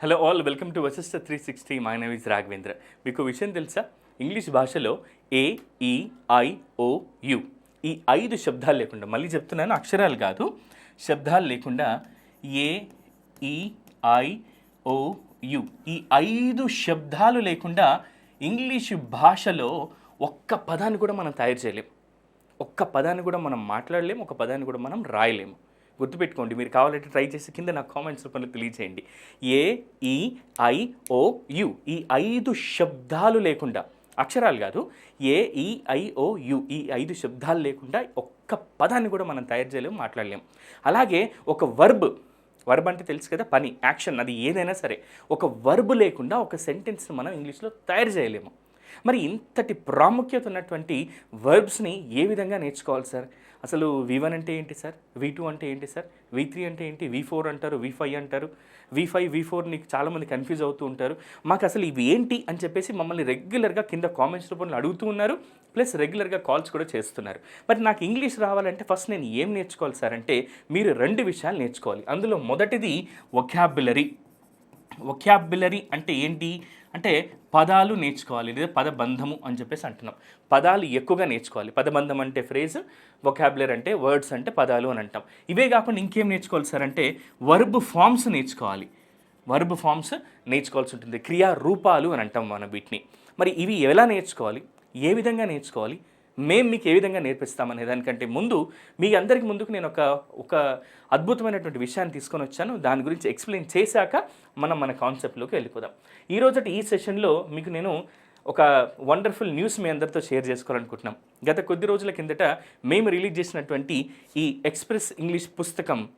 Hello all welcome to Vashishta three sixty my name is Raghavendra మీకు విషయం తెలుసా? English భాషలో ఏ ఈ ఐ ఓ యు ఈ ఐదు శబ్దాలు లేకుండా మళ్ళీ చెప్తున్నాను అక్షరాలు కాదు. శబ్దాలు లేకుండా ఏ ఈ ఐ ఓ యు ఈ ఐదు శబ్దాలు లేకుండా ఇంగ్లీష్ భాషలో ఒక్క పదాన్ని కూడా మనం తయారు చేయలేం. ఒక్క పదాన్ని కూడా మనం మాట్లాడలేము ఒక పదాన్ని కూడా మనం రాయలేము గుర్తుపెట్టుకోండి మీరు కావాలంటే ట్రై చేసి కింద నాకు కామెంట్స్ రూపంలో తెలియజేయండి ఏ ఈ ఐ ఓ యు ఈ ఐదు శబ్దాలు లేకుండా అక్షరాలు కాదు ఏ ఈ ఐ ఓ యు ఈ ఐదు శబ్దాలు లేకుండా ఒక్క పదాన్ని కూడా మనం తయారు చేయలేము మాట్లాడలేము. అలాగే ఒక వర్బ్ వర్బ్ అంటే తెలుసు కదా పని యాక్షన్ అది ఏదైనా సరే. ఒక వర్బ్ లేకుండా ఒక సెంటెన్స్ని మనం ఇంగ్లీష్లో తయారు చేయలేము. మరి ఇంతటి ప్రాముఖ్యత ఉన్నటువంటి వర్బ్స్ని ఏ విధంగా నేర్చుకోవాలి సార్ అసలు వి వన్ అంటే ఏంటి సార్? వి టూ అంటే ఏంటి సార్? వి త్రీ అంటే ఏంటి? వి ఫోర్ అంటారు వి ఫైవ్ అంటారు. వి ఫైవ్ వి ఫోర్ నీకు చాలామంది కన్ఫ్యూజ్ అవుతూ ఉంటారు. మాకు అసలు ఇవి ఏంటి అని చెప్పేసి మమ్మల్ని రెగ్యులర్గా కింద కామెంట్స్ రూపంలో అడుగుతూ ఉన్నారు. ప్లస్ రెగ్యులర్గా కాల్స్ కూడా చేస్తున్నారు. మరి నాకు ఇంగ్లీష్ రావాలంటే ఫస్ట్ నేను ఏం నేర్చుకోవాలి సార్ అంటే మీరు రెండు విషయాలు నేర్చుకోవాలి. అందులో మొదటిది ఒకాబులరీ ఒక్యాబులరీ అంటే ఏంటి? అంటే పదాలు నేర్చుకోవాలి లేదా పదబంధము అని చెప్పేసి అంటున్నాం. పదాలు ఎక్కువగా నేర్చుకోవాలి. పదబంధం అంటే ఫ్రేజ్ వొకాబులర్ అంటే వర్డ్స్ అంటే పదాలు అని అంటాం. ఇవే కాకుండా ఇంకేం నేర్చుకోవాలి సార్ అంటే వర్బ్ ఫామ్స్ నేర్చుకోవాలి. వర్బ్ ఫామ్స్ నేర్చుకోవాల్సి ఉంటుంది. క్రియా రూపాలు అని అంటాం మనం వీటిని. మరి ఇవి ఎలా నేర్చుకోవాలి? ఏ విధంగా నేర్చుకోవాలి? మేము మీకు ఏ విధంగా నేర్పిస్తామనే దానికంటే ముందు మీ అందరికి ముందుకు నేను ఒక ఒక అద్భుతమైనటువంటి విషయాన్ని తీసుకొని వచ్చాను. దాని గురించి ఎక్స్ప్లెయిన్ చేశాక మనం మన కాన్సెప్ట్లోకి వెళ్ళిపోదాం. ఈరోజు ఈ సెషన్లో మీకు నేను ఒక వండర్ఫుల్ న్యూస్ మీ అందరితో షేర్ చేసుకోవాలనుకుంటున్నాం. గత కొద్ది రోజుల కిందట మేము రిలీజ్ చేసినటువంటి ఈ ఎక్స్ప్రెస్ ఇంగ్లీష్ పుస్తకం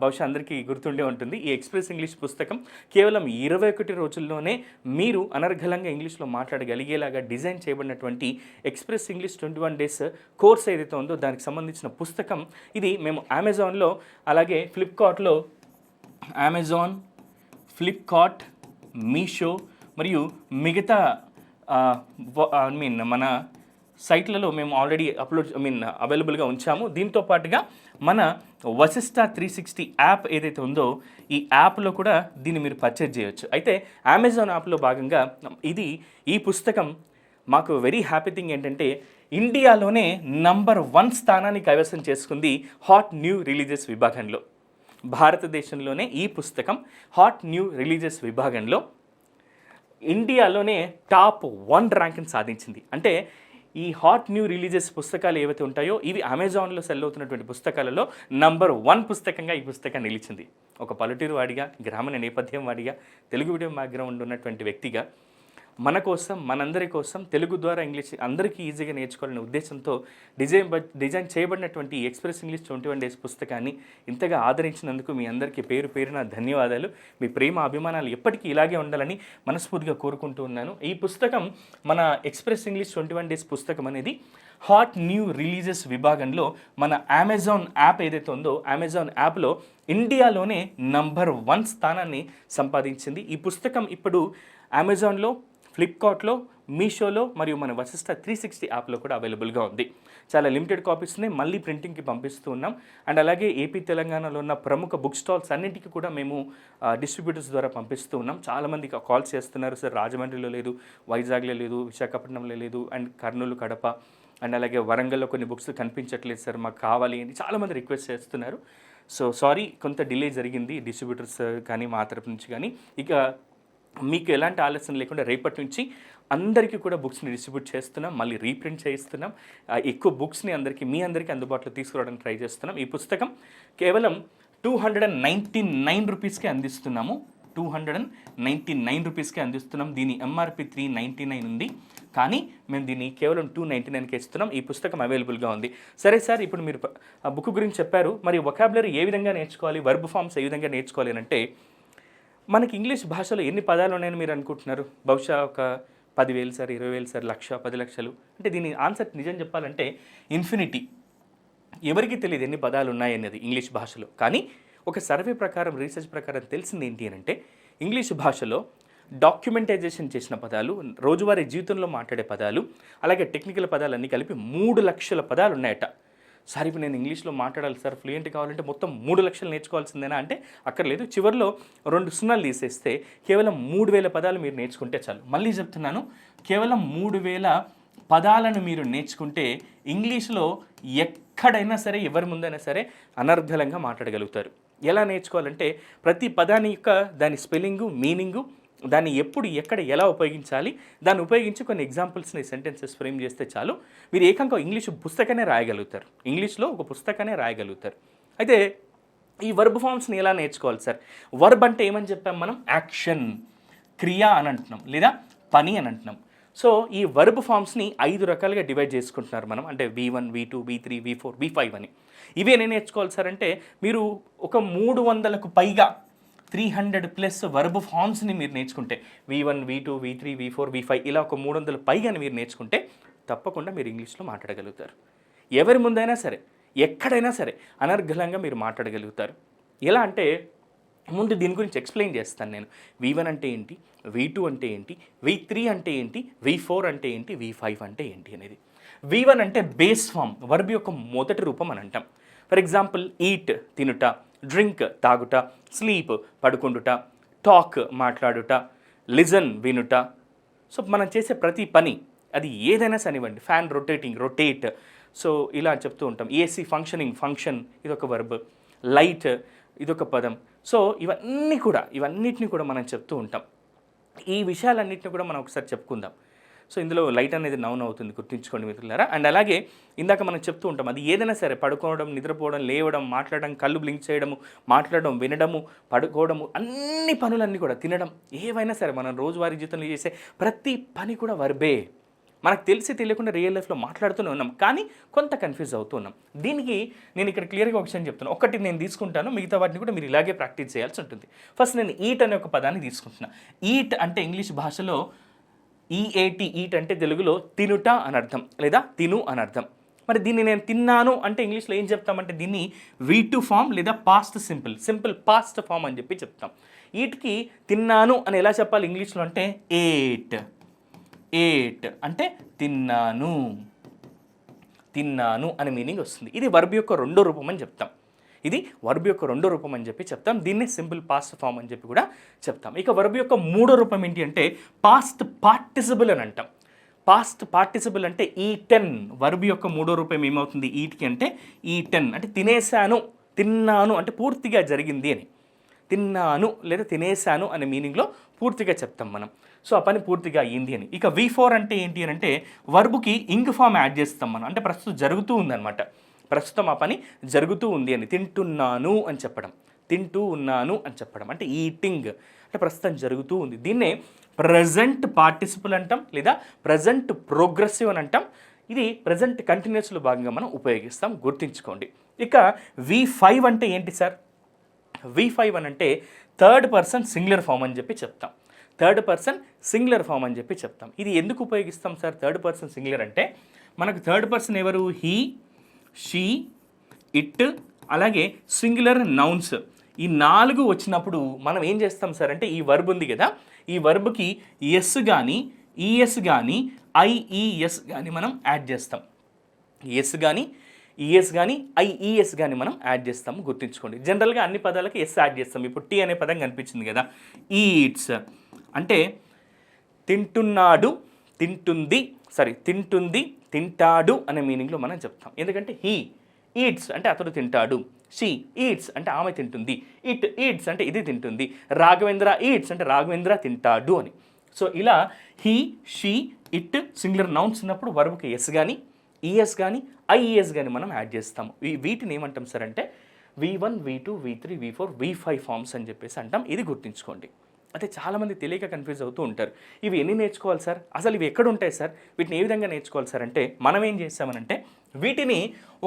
బహుశా అందరికీ గుర్తుండే ఉంటుంది. ఈ ఎక్స్ప్రెస్ ఇంగ్లీష్ పుస్తకం కేవలం ఇరవై ఒకటి రోజుల్లోనే మీరు అనర్ఘలంగా ఇంగ్లీష్లో మాట్లాడగలిగేలాగా డిజైన్ చేయబడినటువంటి express English twenty one days course ఏదైతే ఉందో దానికి సంబంధించిన పుస్తకం. ఇది మేము అమెజాన్లో అలాగే ఫ్లిప్కార్ట్లో అమెజాన్ ఫ్లిప్కార్ట్ మీషో మరియు మిగతా ఐ మీన్ మన సైట్లలో మేము ఆల్రెడీ అప్లోడ్ ఐ మీన్ అవైలబుల్గా ఉంచాము. దీంతో పాటుగా మన వశిష్ట త్రీ సిక్స్టీ యాప్ ఏదైతే ఉందో ఈ యాప్లో కూడా దీన్ని మీరు పర్చేజ్ చేయొచ్చు. అయితే అమెజాన్ యాప్లో భాగంగా ఇది ఈ పుస్తకం మాకు వెరీ హ్యాపీ థింగ్ ఏంటంటే ఇండియాలోనే నంబర్ వన్ స్థానాన్ని కైవసం చేసుకుంది హాట్ న్యూ రిలీజియస్ విభాగంలో. భారతదేశంలోనే ఈ పుస్తకం హాట్ న్యూ రిలీజియస్ విభాగంలో ఇండియాలోనే టాప్ వన్ ర్యాంక్ని సాధించింది. అంటే ఈ హాట్ న్యూ రిలీజియస్ పుస్తకాలు ఏవైతే ఉంటాయో ఇవి అమెజాన్లో సెల్ అవుతున్నటువంటి పుస్తకాలలో నంబర్ వన్ పుస్తకంగా ఈ పుస్తకం నిలిచింది. ఒక పల్లెటూరు వాడిగా గ్రామీణ నేపథ్యం వాడిగా తెలుగు మీడియం బ్యాక్గ్రౌండ్ ఉన్నటువంటి వ్యక్తిగా మన కోసం మనందరి కోసం తెలుగు ద్వారా ఇంగ్లీష్ అందరికీ ఈజీగా నేర్చుకోవాలనే ఉద్దేశంతో డిజైన్ డిజైన్ చేయబడినటువంటి express English twenty one days పుస్తకాన్ని ఇంతగా ఆదరించినందుకు మీ అందరికీ పేరు పేరున ధన్యవాదాలు. మీ ప్రేమ అభిమానాలు ఎప్పటికీ ఇలాగే ఉండాలని మనస్ఫూర్తిగా కోరుకుంటూ ఉన్నాను. ఈ పుస్తకం మన express English twenty one days పుస్తకం అనేది హాట్ న్యూ రిలీజెస్ విభాగంలో మన అమెజాన్ యాప్ ఏదైతే ఉందో అమెజాన్ యాప్లో ఇండియాలోనే నంబర్ వన్ స్థానాన్ని సంపాదించింది. ఈ పుస్తకం ఇప్పుడు అమెజాన్లో ఫ్లిప్కార్ట్లో మీషోలో మరియు మన వశిష్ట త్రీ సిక్స్టీ యాప్లో కూడా అవైలబుల్గా ఉంది. చాలా లిమిటెడ్ కాపీస్ని మళ్ళీ ప్రింటింగ్కి పంపిస్తూ ఉన్నాం. అండ్ అలాగే ఏపీ తెలంగాణలో ఉన్న ప్రముఖ బుక్ స్టాల్స్ అన్నింటికి కూడా మేము డిస్ట్రిబ్యూటర్స్ ద్వారా పంపిస్తూ ఉన్నాం. చాలామంది కాల్స్ చేస్తున్నారు. సార్ రాజమండ్రిలో లేదు వైజాగ్లో లేదు విశాఖపట్నంలో లేదు అండ్ కర్నూలు కడప అండ్ అలాగే వరంగల్లో కొన్ని బుక్స్ కనిపించట్లేదు సార్ మాకు కావాలి అని చాలామంది రిక్వెస్ట్ చేస్తున్నారు. సో సారీ కొంత డిలే జరిగింది. డిస్ట్రిబ్యూటర్స్ కానీ మా తరపు నుంచి కానీ. ఇక మీకు ఎలాంటి ఆలస్యం లేకుండా రేపటి నుంచి అందరికీ కూడా బుక్స్ని డిస్ట్రిబ్యూట్ చేస్తున్నాం మళ్ళీ రీప్రింట్ చేయిస్తున్నాం. ఎక్కువ బుక్స్ని అందరికీ మీ అందరికీ అందుబాటులో తీసుకురావడానికి ట్రై చేస్తున్నాం. ఈ పుస్తకం కేవలం two hundred and ninety nine రూపీస్కే అందిస్తున్నాము. Two hundred and ninety nine రూపీస్కే అందిస్తున్నాం. దీని ఎంఆర్పి త్రీ నైంటీ నైన్ ఉంది. కానీ మేము దీన్ని కేవలం టూ నైంటీ నైన్కి ఇస్తున్నాం. ఈ పుస్తకం అవైలబుల్గా ఉంది. సరే సార్ ఇప్పుడు మీరు బుక్ గురించి చెప్పారు. మరి ఒకాబులరీ ఏ విధంగా నేర్చుకోవాలి? వర్బ్ ఫామ్స్ ఏ విధంగా నేర్చుకోవాలి అని అంటే మనకి ఇంగ్లీష్ భాషలో ఎన్ని పదాలు ఉన్నాయని మీరు అనుకుంటున్నారు? బహుశా ఒక పదివేలు సార్ ఇరవై వేలు సార్ లక్ష పది లక్షలు. అంటే దీని ఆన్సర్ నిజం చెప్పాలంటే ఇన్ఫినిటీ. ఎవరికి తెలియదు ఎన్ని పదాలు ఉన్నాయనేది ఇంగ్లీష్ భాషలో. కానీ ఒక సర్వే ప్రకారం రీసెర్చ్ ప్రకారం తెలిసింది ఏంటి అని అంటే ఇంగ్లీష్ భాషలో డాక్యుమెంటైజేషన్ చేసిన పదాలు రోజువారీ జీవితంలో మాట్లాడే పదాలు అలాగే టెక్నికల్ పదాలన్నీ కలిపి మూడు లక్షల పదాలు ఉన్నాయట. సార్ ఇప్పుడు నేను ఇంగ్లీష్లో మాట్లాడాలి సార్ ఫ్లూయెంట్ కావాలంటే మొత్తం మూడు లక్షలు నేర్చుకోవాల్సిందేనా? అంటే అక్కర్లేదు. చివరిలో రెండు సున్నాలు తీసేస్తే కేవలం మూడు వేల పదాలు మీరు నేర్చుకుంటే చాలు. మళ్ళీ చెప్తున్నాను కేవలం మూడు వేల పదాలను మీరు నేర్చుకుంటే ఇంగ్లీష్లో ఎక్కడైనా సరే ఎవరి ముందైనా సరే అనర్ధలంగా మాట్లాడగలుగుతారు. ఎలా నేర్చుకోవాలంటే ప్రతి పదాని యొక్క దాని స్పెల్లింగు మీనింగు దాన్ని ఎప్పుడు ఎక్కడ ఎలా ఉపయోగించాలి? దాన్ని ఉపయోగించి కొన్ని ఎగ్జాంపుల్స్ని సెంటెన్సెస్ ఫ్రేమ్ చేస్తే చాలు. మీరు ఏకంగా ఇంగ్లీష్ పుస్తకనే రాయగలుగుతారు. ఇంగ్లీష్లో ఒక పుస్తకనే రాయగలుగుతారు. అయితే ఈ వర్బ్ ఫామ్స్ని ఎలా నేర్చుకోవాలి సార్? వర్బ్ అంటే ఏమని చెప్పాం మనం? యాక్షన్ క్రియ అని అంటున్నాం లేదా పని అని అంటున్నాం. సో ఈ వర్బ్ ఫామ్స్ని ఐదు రకాలుగా డివైడ్ చేసుకుంటున్నారు మనం. అంటే V one V two V three V four V five అని. ఇవేనే నేర్చుకోవాలి సార్ అంటే మీరు ఒక మూడు వందలకు పైగా త్రీ హండ్రెడ్ ప్లస్ వర్బ్ ఫామ్స్ని మీరు నేర్చుకుంటే V one V two V three V four V five ఇలా ఒక మూడు వందల పైగా మీరు నేర్చుకుంటే తప్పకుండా మీరు ఇంగ్లీష్లో మాట్లాడగలుగుతారు. ఎవరి ముందైనా సరే ఎక్కడైనా సరే అనర్గళంగా మీరు మాట్లాడగలుగుతారు. ఎలా అంటే ముందు దీని గురించి ఎక్స్ప్లెయిన్ చేస్తాను నేను. వి వన్ అంటే ఏంటి? వి టూ అంటే ఏంటి? వి త్రీ అంటే ఏంటి? వి ఫోర్ అంటే ఏంటి? వి ఫైవ్ అంటే ఏంటి అనేది. వి వన్ అంటే బేస్ ఫామ్ వర్బ్ యొక్క మొదటి రూపం అని అంటాం. ఫర్ ఎగ్జాంపుల్ ఈట్ తినుట. డ్రింక్ తాగుట స్లీప్ పడుకుండుట టాక్ మాట్లాడుట లిజన్ వినుట. సో మనం చేసే ప్రతి పని అది ఏదైనా సనివ్వండి. Fan rotating rotate. సో ఇలా చెప్తూ ఉంటాం. ఏసీ ఫంక్షనింగ్ ఫంక్షన్ ఇదొక వర్బ్. లైట్ ఇదొక పదం. సో ఇవన్నీ కూడా ఇవన్నిటిని కూడా మనం చెప్తూ ఉంటాం. ఈ విషయాలన్నింటిని కూడా మనం ఒకసారి చెప్పుకుందాం. సో ఇందులో లైట్ అనేది నౌన్ అవుతుంది గుర్తుంచుకోండి మిత్రులారా. అండ్ అలాగే ఇందాక మనం చెప్తూ ఉంటాం అది ఏదైనా సరే పడుకోవడం నిద్రపోవడం లేవడం మాట్లాడడం కళ్ళు బ్లింక్ చేయడము మాట్లాడడం వినడము పడుకోవడము అన్ని పనులన్నీ కూడా తినడం ఏవైనా సరే మనం రోజువారీ జీవితంలో చేసే ప్రతి పని కూడా వర్బే. మనకు తెలిసి తెలియకుండా రియల్ లైఫ్లో మాట్లాడుతూనే ఉన్నాం కానీ కొంత కన్ఫ్యూజ్ అవుతూ ఉన్నాం. దీనికి నేను ఇక్కడ క్లియర్గా ఒక విషయం చెప్తాను ఒకటి నేను తీసుకుంటాను మిగతా వాటిని కూడా మీరు ఇలాగే ప్రాక్టీస్ చేయాల్సి ఉంటుంది. ఫస్ట్ నేను ఈట్ అనే ఒక పదాన్ని తీసుకుంటున్నాను ఈట్ అంటే ఇంగ్లీష్ భాషలో ఈఏటి ఈట్ అంటే తెలుగులో తినుట అని అర్థం లేదా తిను అని అర్థం. మరి దీన్ని నేను తిన్నాను అంటే ఇంగ్లీష్లో ఏం చెప్తామంటే దీన్ని వీ టు ఫామ్ లేదా past simple simple past form అని చెప్పి చెప్తాం. ఈట్కి తిన్నాను అని ఎలా చెప్పాలి ఇంగ్లీష్లో అంటే ఏట్ ఏట్ అంటే తిన్నాను తిన్నాను అనే మీనింగ్ వస్తుంది. ఇది వర్బ్ యొక్క రెండో రూపం అని చెప్తాం. ఇది వర్బ్ యొక్క రెండో రూపం అని చెప్పి చెప్తాం. దీన్నే సింపుల్ పాస్ట్ ఫామ్ అని చెప్పి కూడా చెప్తాం. ఇక వర్బ్ యొక్క మూడో రూపం ఏంటి అంటే పాస్ట్ పార్టిసిబుల్ అని అంటాం. పాస్ట్ పార్టిసిబుల్ అంటే ఈ టెన్ వర్బ్ యొక్క మూడో రూపం ఏమవుతుంది? ఈటికి అంటే ఈ టెన్ అంటే తినేశాను తిన్నాను అంటే పూర్తిగా జరిగింది అని. తిన్నాను లేదా తినేశాను అనే మీనింగ్లో పూర్తిగా చెప్తాం మనం. సో ఆ పని పూర్తిగా అయ్యింది అని. ఇక వి ఫోర్ అంటే ఏంటి అని అంటే వర్బుకి ఇంగ్ ఫామ్ యాడ్ చేస్తాం మనం. అంటే ప్రస్తుతం జరుగుతూ ఉందన్నమాట. ప్రస్తుతం ఆ పని జరుగుతూ ఉంది అని తింటున్నాను అని చెప్పడం. తింటూ ఉన్నాను అని చెప్పడం. అంటే ఈటింగ్ అంటే ప్రస్తుతం జరుగుతూ ఉంది. దీన్నే ప్రజెంట్ పార్టిసిపుల్ అంటాం లేదా ప్రజెంట్ ప్రోగ్రెసివ్ అని అంటాం. ఇది ప్రజెంట్ కంటిన్యూస్లో భాగంగా మనం ఉపయోగిస్తాం. గుర్తుంచుకోండి. ఇక వి ఫైవ్ అంటే ఏంటి సార్? వి ఫైవ్ అని అంటే థర్డ్ పర్సన్ సింగులర్ ఫామ్ అని చెప్పి చెప్తాం. థర్డ్ పర్సన్ సింగులర్ ఫామ్ అని చెప్పి చెప్తాం. ఇది ఎందుకు ఉపయోగిస్తాం సార్? థర్డ్ పర్సన్ సింగులర్ అంటే మనకు థర్డ్ పర్సన్ ఎవరు? హీ షీ ఇట్ అలాగే సింగులర్ నౌన్స్ ఈ నాలుగు వచ్చినప్పుడు మనం ఏం చేస్తాం సార్ అంటే ఈ వర్బ్ ఉంది కదా ఈ వర్బ్కి ఎస్ కానీ ఈఎస్ కానీ ఐఈఎస్ కానీ మనం యాడ్ చేస్తాం. ఎస్ కానీ ఈఎస్ కానీ ఐఈఎస్ కానీ మనం యాడ్ చేస్తాము గుర్తుంచుకోండి. జనరల్గా అన్ని పదాలకి ఎస్ యాడ్ చేస్తాం. ఇప్పుడు టీ అనే పదం కనిపించింది కదా. ఈట్స్ అంటే తింటున్నాడు తింటుంది సారీ తింటుంది తింటాడు అనే మీనింగ్లో మనం చెప్తాం. ఎందుకంటే హీ ఈట్స్ అంటే అతడు తింటాడు. షీ ఈట్స్ అంటే ఆమె తింటుంది. ఇట్ ఈట్స్ అంటే ఇది తింటుంది. రాఘవేంద్ర ఈట్స్ అంటే రాఘవేంద్ర తింటాడు అని. సో ఇలా he she it singular nouns ఉన్నప్పుడు వరకు ఎస్ కానీ ఈఎస్ కానీ ఐఈఎస్ కానీ మనం యాడ్ చేస్తాము. ఈ వీటిని ఏమంటాం సార్ అంటే V one V two V three V four V five forms అని చెప్పేసి అంటాం. ఇది గుర్తుంచుకోండి. అయితే చాలామంది తెలియక కన్ఫ్యూజ్ అవుతూ ఉంటారు. ఇవి ఎన్ని నేర్చుకోవాలి సార్? అసలు ఇవి ఎక్కడ ఉంటాయి సార్? వీటిని ఏ విధంగా నేర్చుకోవాలి సార్ అంటే మనం ఏం చేస్తామనంటే వీటిని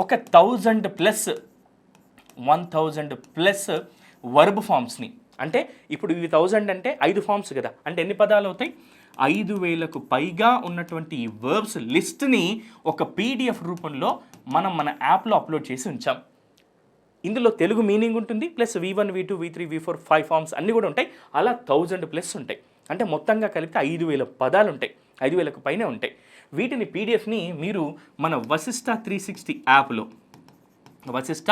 ఒక thousand plus one thousand plus verb ఫామ్స్ని అంటే ఇప్పుడు ఇవి థౌజండ్ అంటే ఐదు ఫామ్స్ కదా. అంటే ఎన్ని పదాలు అవుతాయి? ఐదు వేలకు పైగా ఉన్నటువంటి ఈ వర్బ్స్ లిస్ట్ని ఒక పీడిఎఫ్ రూపంలో మనం మన యాప్లో అప్లోడ్ చేసి ఉంచాం. ఇందులో తెలుగు మీనింగ్ ఉంటుంది plus V one V two V three V four five forms అన్నీ కూడా ఉంటాయి. అలా థౌజండ్ ప్లస్ ఉంటాయి. అంటే మొత్తంగా కలిపితే ఐదు వేల పదాలు ఉంటాయి. ఐదు వేలకు పైనే ఉంటాయి. వీటిని పీడిఎఫ్ని మీరు మన వశిష్ట త్రీ సిక్స్టీ యాప్లో వశిష్ట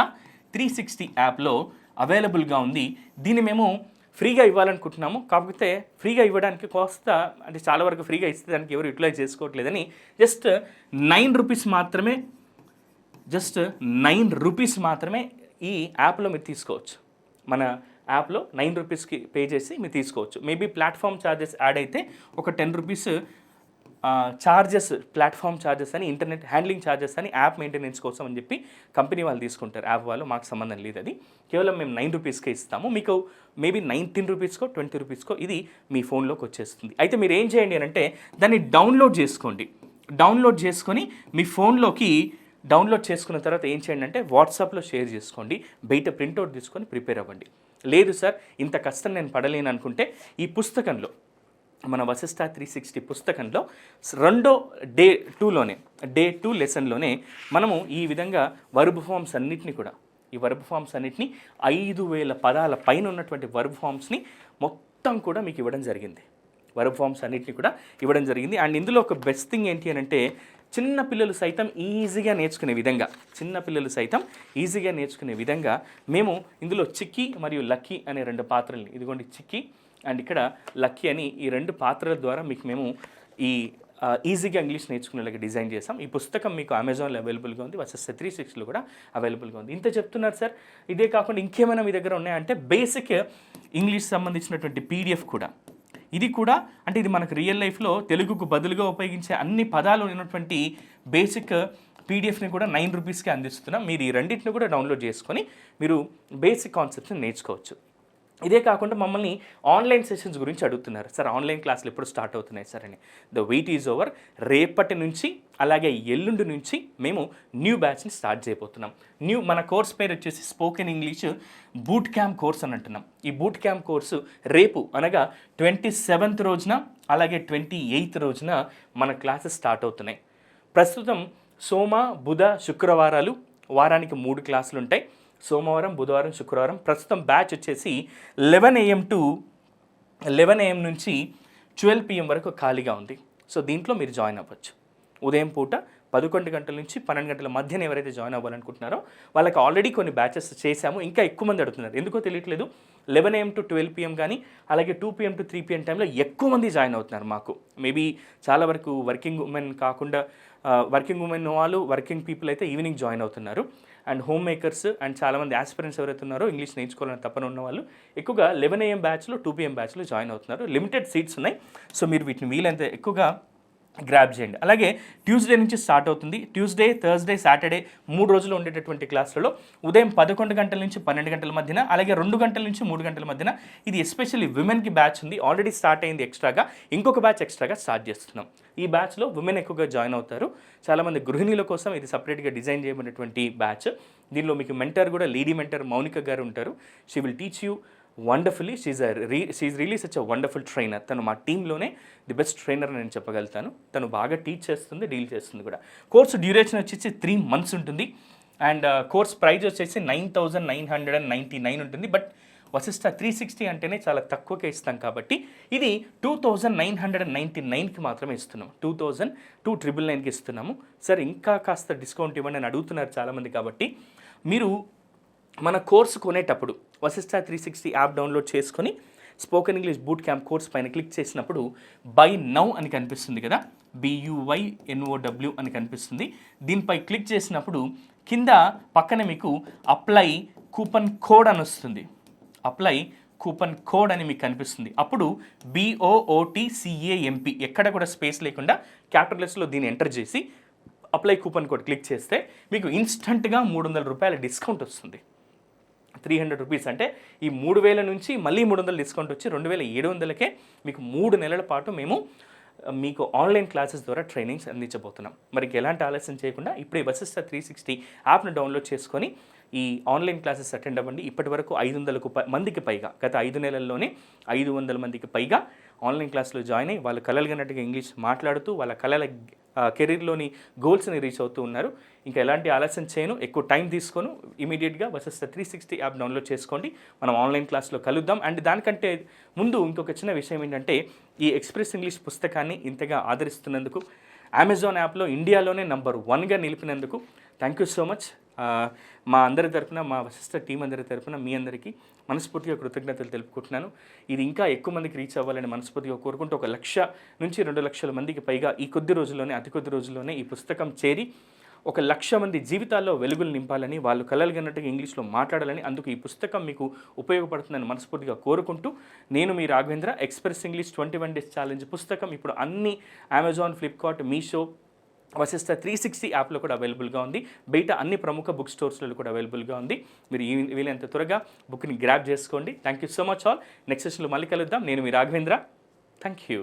త్రీ సిక్స్టీ యాప్లో అవైలబుల్గా ఉంది. దీన్ని మేము ఫ్రీగా ఇవ్వాలనుకుంటున్నాము. కాకపోతే ఫ్రీగా ఇవ్వడానికి కాస్త అంటే చాలా వరకు ఫ్రీగా ఇస్తే దానికి ఎవరు యూటిలైజ్ చేసుకోవట్లేదని జస్ట్ నైన్ రూపీస్ మాత్రమే జస్ట్ నైన్ రూపీస్ మాత్రమే ఈ యాప్లో మీరు తీసుకోవచ్చు. మన యాప్లో నైన్ రూపీస్కి పే చేసి మీరు తీసుకోవచ్చు. మేబీ ప్లాట్ఫామ్ ఛార్జెస్ యాడ్ అయితే ఒక ten rupees charges platform charges అని ఇంటర్నెట్ హ్యాండ్లింగ్ ఛార్జెస్ అని యాప్ మెయింటెనెన్స్ కోసం అని చెప్పి కంపెనీ వాళ్ళు తీసుకుంటారు. యాప్ వాళ్ళు మాకు సంబంధం లేదు అది. కేవలం మేము నైన్ రూపీస్కే ఇస్తాము. మీకు మేబీ నైన్టీన్ రూపీస్కో ట్వంటీ రూపీస్కో ఇది మీ ఫోన్లోకి వచ్చేస్తుంది. అయితే మీరు ఏం చేయండి అని అంటే దాన్ని డౌన్లోడ్ చేసుకోండి. డౌన్లోడ్ చేసుకొని మీ ఫోన్లోకి డౌన్లోడ్ చేసుకున్న తర్వాత ఏం చేయండి అంటే వాట్సాప్లో షేర్ చేసుకోండి బయట ప్రింట్అవుట్ తీసుకొని ప్రిపేర్ అవ్వండి. లేదు సార్ ఇంత కష్టం నేను పడలేను అనుకుంటే ఈ పుస్తకంలో మన వశిష్ట త్రీ సిక్స్టీ పుస్తకంలో రెండో డే టూలోనే డే టూ లెసన్లోనే మనము ఈ విధంగా వర్బ్ ఫామ్స్ అన్నిటిని కూడా ఈ వర్బ్ ఫామ్స్ అన్నిటిని ఐదు వేల పదాల పైన ఉన్నటువంటి వర్బ్ ఫామ్స్ని మొత్తం కూడా మీకు ఇవ్వడం జరిగింది. వర్బ్ ఫామ్స్ అన్నిటిని కూడా ఇవ్వడం జరిగింది. అండ్ ఇందులో ఒక బెస్ట్ థింగ్ ఏంటి అని అంటే చిన్న పిల్లలు సైతం ఈజీగా నేర్చుకునే విధంగా చిన్న పిల్లలు సైతం ఈజీగా నేర్చుకునే విధంగా మేము ఇందులో చిక్కీ మరియు లక్కీ అనే రెండు పాత్రల్ని ఇదిగోండి చిక్కీ అండ్ ఇక్కడ లక్కీ అని ఈ రెండు పాత్రల ద్వారా మీకు మేము ఈ ఈజీగా ఇంగ్లీష్ నేర్చుకునేలాగా డిజైన్ చేసాం ఈ పుస్తకం మీకు అమెజాన్లో అవైలబుల్గా ఉంది వర్సెస్ త్రీ సిక్స్లో కూడా అవైలబుల్గా ఉంది. ఇంత చెప్తున్నారు సార్. ఇదే కాకుండా ఇంకేమైనా మీ దగ్గర ఉన్నాయంటే బేసిక్ ఇంగ్లీష్ సంబంధించినటువంటి పీడిఎఫ్ కూడా. ఇది కూడా అంటే ఇది మనకు రియల్ లైఫ్లో తెలుగుకు బదులుగా ఉపయోగించే అన్ని పదాలు ఉన్నటువంటి బేసిక్ పీడిఎఫ్ని కూడా నైన్ రూపీస్కి అందిస్తున్నాం. మీరు ఈ రెండింటిని కూడా డౌన్లోడ్ చేసుకొని మీరు బేసిక్ కాన్సెప్ట్స్ని నేర్చుకోవచ్చు. ఇదే కాకుండా మమ్మల్ని ఆన్లైన్ సెషన్స్ గురించి అడుగుతున్నారు. సార్ ఆన్లైన్ క్లాసులు ఎప్పుడు స్టార్ట్ అవుతున్నాయి సార్? అని. The wait is over. రేపటి నుంచి అలాగే ఎల్లుండి నుంచి మేము న్యూ బ్యాచ్ని స్టార్ట్ చేయబోతున్నాం. న్యూ మన కోర్స్ పేరు వచ్చేసి spoken English boot camp course అని అంటున్నాం. ఈ బూట్ క్యాంప్ కోర్సు రేపు అనగా ట్వంటీ సెవెంత్ రోజున అలాగే ట్వంటీ ఎయిత్ రోజున మన క్లాసెస్ స్టార్ట్ అవుతున్నాయి. ప్రస్తుతం సోమ బుధ శుక్రవారాలు వారానికి మూడు క్లాసులు ఉంటాయి. సోమవారం బుధవారం శుక్రవారం ప్రస్తుతం బ్యాచ్ వచ్చేసి eleven AM to eleven AM నుంచి ట్వెల్వ్ పిఎం వరకు ఖాళీగా ఉంది. సో దీంట్లో మీరు జాయిన్ అవ్వచ్చు. ఉదయం పూట పదకొండు గంటల నుంచి పన్నెండు గంటల మధ్యన ఎవరైతే జాయిన్ అవ్వాలనుకుంటున్నారో వాళ్ళకి ఆల్రెడీ కొన్ని బ్యాచెస్ చేశాము. ఇంకా ఎక్కువ మంది అడుగుతున్నారు. ఎందుకో తెలియట్లేదు. Eleven AM to twelve PM కానీ అలాగే two PM to three PM టైంలో ఎక్కువ మంది జాయిన్ అవుతున్నారు మాకు. మేబీ చాలా వరకు వర్కింగ్ ఉమెన్ కాకుండా వర్కింగ్ ఉమెన్ వాళ్ళు వర్కింగ్ పీపుల్ అయితే ఈవినింగ్ జాయిన్ అవుతున్నారు. అండ్ హోమ్ మేకర్స్ అండ్ చాలామంది ఆస్పిరెంట్స్ ఎవరైతే ఉన్నారో ఇంగ్లీష్ నేర్చుకోవాలని తప్పన ఉన్న వాళ్ళు ఎక్కువగా లెవెన్ ఏఎం బ్యాచ్లో టూ పిఎం బ్యాచ్లో జాయిన్ అవుతున్నారు. లిమిటెడ్ సీట్స్ ఉన్నాయి. సో మీరు వీటిని వీలైతే ఎక్కువగా గ్రాప్ చేయండి. అలాగే ట్యూస్డే నుంచి స్టార్ట్ అవుతుంది. ట్యూస్డే థర్స్డే సాటర్డే మూడు రోజులు ఉండేటటువంటి క్లాసులలో ఉదయం పదకొండు గంటల నుంచి పన్నెండు గంటల మధ్యన అలాగే రెండు గంటల నుంచి మూడు గంటల మధ్యన ఇది ఎస్పెషల్లీ విమెన్కి బ్యాచ్ ఉంది. ఆల్రెడీ స్టార్ట్ అయింది ఎక్స్ట్రాగా ఇంకొక బ్యాచ్ ఎక్స్ట్రాగా స్టార్ట్ చేస్తున్నాం. ఈ బ్యాచ్లో ఉమెన్ ఎక్కువగా జాయిన్ అవుతారు. చాలామంది గృహిణీల కోసం ఇది సపరేట్గా డిజైన్ చేయబడినటువంటి బ్యాచ్ దీనిలో మీకు మెంటర్ కూడా లేడీ మెంటర్ మౌనిక గారు ఉంటారు. She will teach you wonderfully she's a re she's really such a wonderful trainer తను మా టీంలోనే ది బెస్ట్ ట్రైనర్ నేను చెప్పగలుగుతాను. తను బాగా టీచ్ చేస్తుంది డీల్ చేస్తుంది కూడా. కోర్సు డ్యూరేషన్ వచ్చేసి త్రీ మంత్స్ ఉంటుంది. అండ్ కోర్స్ ప్రైజ్ వచ్చేసి nine thousand nine hundred and ninety nine ఉంటుంది. బట్ వశిష్ట త్రీ సిక్స్టీ అంటేనే చాలా తక్కువకే ఇస్తాం కాబట్టి ఇది two thousand nine hundred and ninety నైన్కి మాత్రమే ఇస్తున్నాము టూ థౌజండ్ టూ ట్రిపుల్ నైన్కి ఇస్తున్నాము. సార్ ఇంకా కాస్త డిస్కౌంట్ ఇవ్వండి అని అడుగుతున్నారు చాలామంది కాబట్టి మీరు మన కోర్సు కొనేటప్పుడు Vasishta three sixty app download చేసుకొని spoken English boot camp course పైన క్లిక్ చేసినప్పుడు బై నౌ అని కనిపిస్తుంది కదా? బియువై ఎన్ఓడబ్ల్యూ అని కనిపిస్తుంది. దీనిపై క్లిక్ చేసినప్పుడు కింద పక్కన మీకు అప్లై కూపన్ కోడ్ అని వస్తుంది. అప్లై కూపన్ కోడ్ అని మీకు కనిపిస్తుంది. అప్పుడు బిఓఓటిసిఏఎంపి ఎక్కడ కూడా స్పేస్ లేకుండా క్యాపిటల్స్లో దీన్ని ఎంటర్ చేసి అప్లై కూపన్ కోడ్ క్లిక్ చేస్తే మీకు ఇన్స్టంట్గా మూడు వందల రూపాయల డిస్కౌంట్ వస్తుంది. Three hundred rupees. అంటే ఈ మూడు వేల నుంచి మళ్ళీ మూడు వందలు డిస్కౌంట్ వచ్చి రెండు వేల ఏడు వందలకే మీకు మూడు నెలల పాటు మేము మీకు ఆన్లైన్ క్లాసెస్ ద్వారా ట్రైనింగ్స్ అందించబోతున్నాం. మరి ఎలాంటి ఆలస్యం చేయకుండా ఇప్పుడే వశిష్ట త్రీ సిక్స్టీ యాప్ను డౌన్లోడ్ చేసుకొని ఈ ఆన్లైన్ క్లాసెస్ అటెండ్ అవ్వండి. ఇప్పటి వరకు ఐదు వందలకు మందికి పైగా గత ఐదు నెలల్లోనే ఐదు వందల మందికి పైగా ఆన్లైన్ క్లాస్లో జాయిన్ అయ్యి వాళ్ళు కలలుగినట్టుగా ఇంగ్లీష్ మాట్లాడుతూ వాళ్ళ కళల కెరీర్లోని గోల్స్ని రీచ్ అవుతూ ఉన్నారు. ఇంకా ఎలాంటి ఆలస్యం చేయను. ఎక్కువ టైం తీసుకోను. ఇమీడియట్గా Vasishta three sixty app download చేసుకోండి. మనం ఆన్లైన్ క్లాస్లో కలుద్దాం. అండ్ దానికంటే ముందు ఇంకొక చిన్న విషయం ఏంటంటే ఈ ఎక్స్ప్రెస్ ఇంగ్లీష్ పుస్తకాన్ని ఇంతగా ఆదరిస్తున్నందుకు అమెజాన్ యాప్లో ఇండియాలోనే నంబర్ వన్గా నిలిపినందుకు థ్యాంక్ యూ సో మచ్. మా అందరి తరఫున మా సిస్టర్ టీం అందరి తరపున మీ అందరికీ మనస్ఫూర్తిగా కృతజ్ఞతలు తెలుపుకుంటున్నాను. ఇది ఇంకా ఎక్కువ మందికి రీచ్ అవ్వాలని మనస్ఫూర్తిగా కోరుకుంటూ ఒక లక్ష నుంచి రెండు లక్షల మందికి పైగా ఈ కొద్ది రోజుల్లోనే అతి కొద్ది రోజుల్లోనే ఈ పుస్తకం చేరి ఒక లక్ష మంది జీవితాల్లో వెలుగులు నింపాలని వాళ్ళు కలలుగన్నట్టుగా ఇంగ్లీష్లో మాట్లాడాలని అందుకు ఈ పుస్తకం మీకు ఉపయోగపడుతుందని మనస్ఫూర్తిగా కోరుకుంటూ నేను మీ Raghavendra express English twenty one days challenge పుస్తకం. ఇప్పుడు అన్ని Amazon Flipkart Meesho Vasishta three sixty యాప్లో కూడా అవైలబుల్గా ఉంది. బయట అన్ని ప్రముఖ బుక్ స్టోర్స్లో కూడా అవైలబుల్గా ఉంది. మీరు ఈ వీలైనంత త్వరగా బుక్ని గ్రాప్ చేసుకోండి. Thank you so much all next సెషన్లో మళ్ళీ కలుద్దాం. నేను మీ రాఘవేంద్ర. Thank you